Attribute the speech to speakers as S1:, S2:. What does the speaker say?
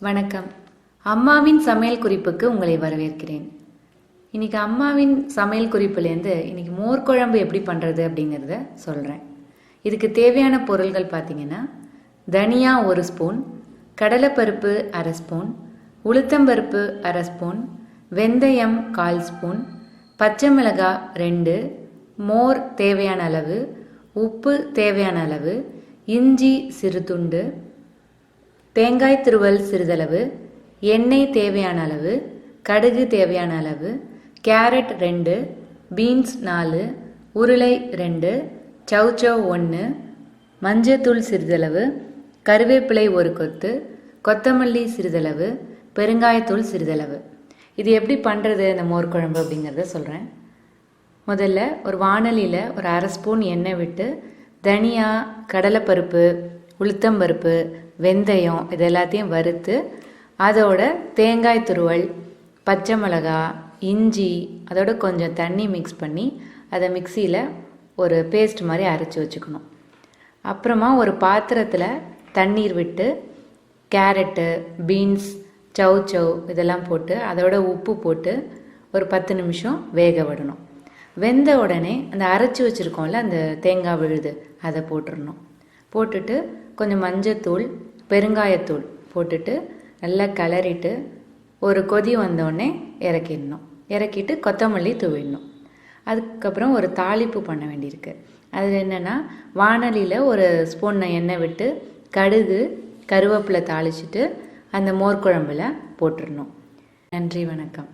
S1: வணக்கம். அம்மாவின் சமையல் குறிப்புக்கு உங்களை வரவேற்கிறேன். இன்னைக்கு அம்மாவின் சமையல் குறிப்புலேருந்து இன்னைக்கு மோர் குழம்பு எப்படி பண்ணுறது அப்படிங்கிறத சொல்கிறேன் இதுக்கு தேவையான பொருள்கள் பார்த்தீங்கன்னா தனியா ஒரு ஸ்பூன் கடலைப்பருப்பு அரை ஸ்பூன் உளுத்தம்பருப்பு அரை ஸ்பூன் வெந்தயம் கால் ஸ்பூன் பச்சை மிளகாய் ரெண்டு மோர் தேவையான அளவு உப்பு தேவையான அளவு இஞ்சி சிறு துண்டு தேங்காய் துருவல் சிறிதளவு எண்ணெய் தேவையான அளவு கடுகு தேவையான அளவு கேரட் ரெண்டு பீன்ஸ் நாலு உருளை ரெண்டு சவ் ஒன்று மஞ்சத்தூள் சிறிதளவு கருவேப்பிலை ஒரு கொத்து கொத்தமல்லி சிறிதளவு பெருங்காயத்தூள் சிறிதளவு. இது எப்படி பண்ணுறது இந்த மோர் குழம்பு அப்படிங்கிறத சொல்கிறேன் முதல்ல ஒரு வாணலியில் ஒரு அரை ஸ்பூன் எண்ணெய் விட்டு தனியா கடலைப்பருப்பு உளுத்தம்பருப்பு வெந்தயம் இது எல்லாத்தையும் வறுத்து அதோட தேங்காய் துருவல் பச்சை மிளகா இஞ்சி அதோட கொஞ்சம் தண்ணி மிக்ஸ் பண்ணி அதை மிக்சியில் ஒரு பேஸ்ட் மாதிரி அரைச்சி வச்சுக்கணும். அப்புறமா ஒரு பாத்திரத்தில் தண்ணீர் விட்டு கேரட்டு பீன்ஸ் சவ் சௌ இதெல்லாம் போட்டு அதோட உப்பு போட்டு ஒரு பத்து நிமிஷம் வேக விடணும். வெந்த உடனே அந்த அரைச்சி வச்சுருக்கோம்ல அந்த தேங்காய் விழுது அதை போட்டுடணும் போட்டுட்டு கொஞ்சம் மஞ்சத்தூள் பெருங்காயத்தூள் போட்டுட்டு நல்லா கிளறிட்டு ஒரு கொதி வந்தோடனே இறக்கிடணும். இறக்கிட்டு கொத்தமல்லி தூவிடணும். அதுக்கப்புறம் ஒரு தாளிப்பு பண்ண வேண்டியிருக்கு. அது என்னென்னா வானலியில் ஒரு ஸ்பூன் எண்ணெய் விட்டு கடுகு கருவேப்பிலை தாளிச்சிட்டு அந்த மோர் குழம்புல போட்டுடணும். நன்றி வணக்கம்.